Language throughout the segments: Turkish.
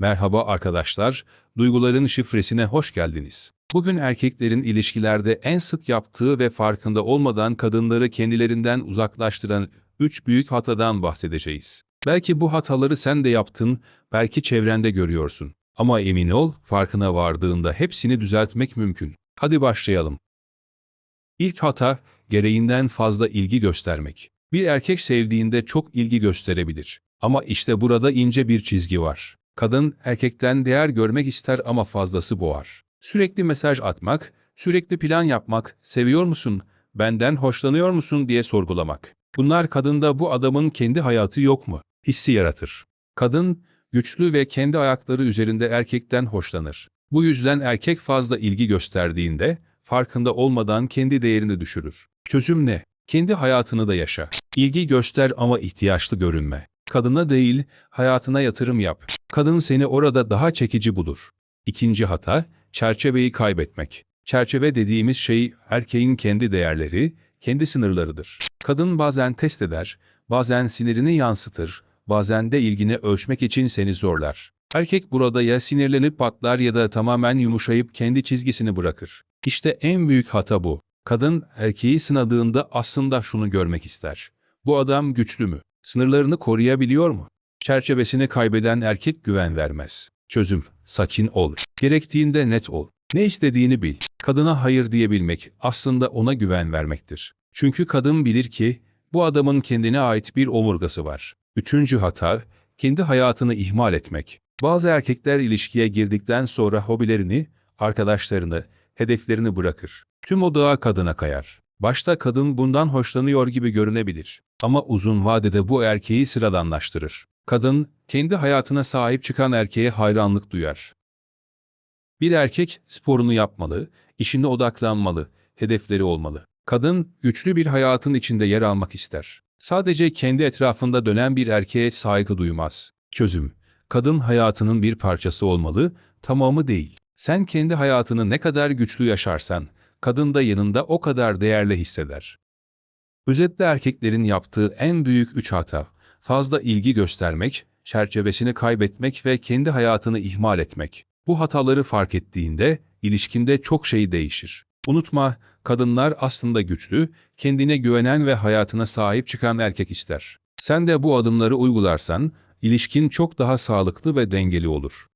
Merhaba arkadaşlar, duyguların şifresine hoş geldiniz. Bugün erkeklerin ilişkilerde en sık yaptığı ve farkında olmadan kadınları kendilerinden uzaklaştıran üç büyük hatadan bahsedeceğiz. Belki bu hataları sen de yaptın, belki çevrende görüyorsun. Ama emin ol, farkına vardığında hepsini düzeltmek mümkün. Hadi başlayalım. İlk hata, gereğinden fazla ilgi göstermek. Bir erkek sevdiğinde çok ilgi gösterebilir. Ama işte burada ince bir çizgi var. Kadın erkekten değer görmek ister ama fazlası boğar. Sürekli mesaj atmak, sürekli plan yapmak, seviyor musun, benden hoşlanıyor musun diye sorgulamak. Bunlar kadında bu adamın kendi hayatı yok mu? Hissi yaratır. Kadın, güçlü ve kendi ayakları üzerinde erkekten hoşlanır. Bu yüzden erkek fazla ilgi gösterdiğinde, farkında olmadan kendi değerini düşürür. Çözüm ne? Kendi hayatını da yaşa. İlgi göster ama ihtiyaçlı görünme. Kadına değil, hayatına yatırım yap. Kadın seni orada daha çekici bulur. İkinci hata, çerçeveyi kaybetmek. Çerçeve dediğimiz şey erkeğin kendi değerleri, kendi sınırlarıdır. Kadın bazen test eder, bazen sinirini yansıtır, bazen de ilgini ölçmek için seni zorlar. Erkek burada ya sinirlenip patlar ya da tamamen yumuşayıp kendi çizgisini bırakır. İşte en büyük hata bu. Kadın erkeği sınadığında aslında şunu görmek ister. Bu adam güçlü mü? Sınırlarını koruyabiliyor mu? Çerçevesini kaybeden erkek güven vermez. Çözüm, sakin ol. Gerektiğinde net ol. Ne istediğini bil. Kadına hayır diyebilmek aslında ona güven vermektir. Çünkü kadın bilir ki bu adamın kendine ait bir omurgası var. Üçüncü hata, kendi hayatını ihmal etmek. Bazı erkekler ilişkiye girdikten sonra hobilerini, arkadaşlarını, hedeflerini bırakır. Tüm odağı kadına kayar. Başta kadın bundan hoşlanıyor gibi görünebilir. Ama uzun vadede bu erkeği sıradanlaştırır. Kadın, kendi hayatına sahip çıkan erkeğe hayranlık duyar. Bir erkek sporunu yapmalı, işine odaklanmalı, hedefleri olmalı. Kadın, güçlü bir hayatın içinde yer almak ister. Sadece kendi etrafında dönen bir erkeğe saygı duymaz. Çözüm, kadın hayatının bir parçası olmalı, tamamı değil. Sen kendi hayatını ne kadar güçlü yaşarsan, kadın da yanında o kadar değerli hisseder. Özetle erkeklerin yaptığı en büyük üç hata, fazla ilgi göstermek, çerçevesini kaybetmek ve kendi hayatını ihmal etmek. Bu hataları fark ettiğinde ilişkinde çok şey değişir. Unutma, kadınlar aslında güçlü, kendine güvenen ve hayatına sahip çıkan erkek ister. Sen de bu adımları uygularsan, ilişkin çok daha sağlıklı ve dengeli olur.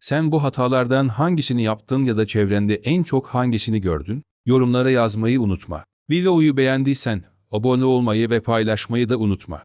Sen bu hatalardan hangisini yaptın ya da çevrende en çok hangisini gördün? Yorumlara yazmayı unutma. Videoyu beğendiysen abone olmayı ve paylaşmayı da unutma.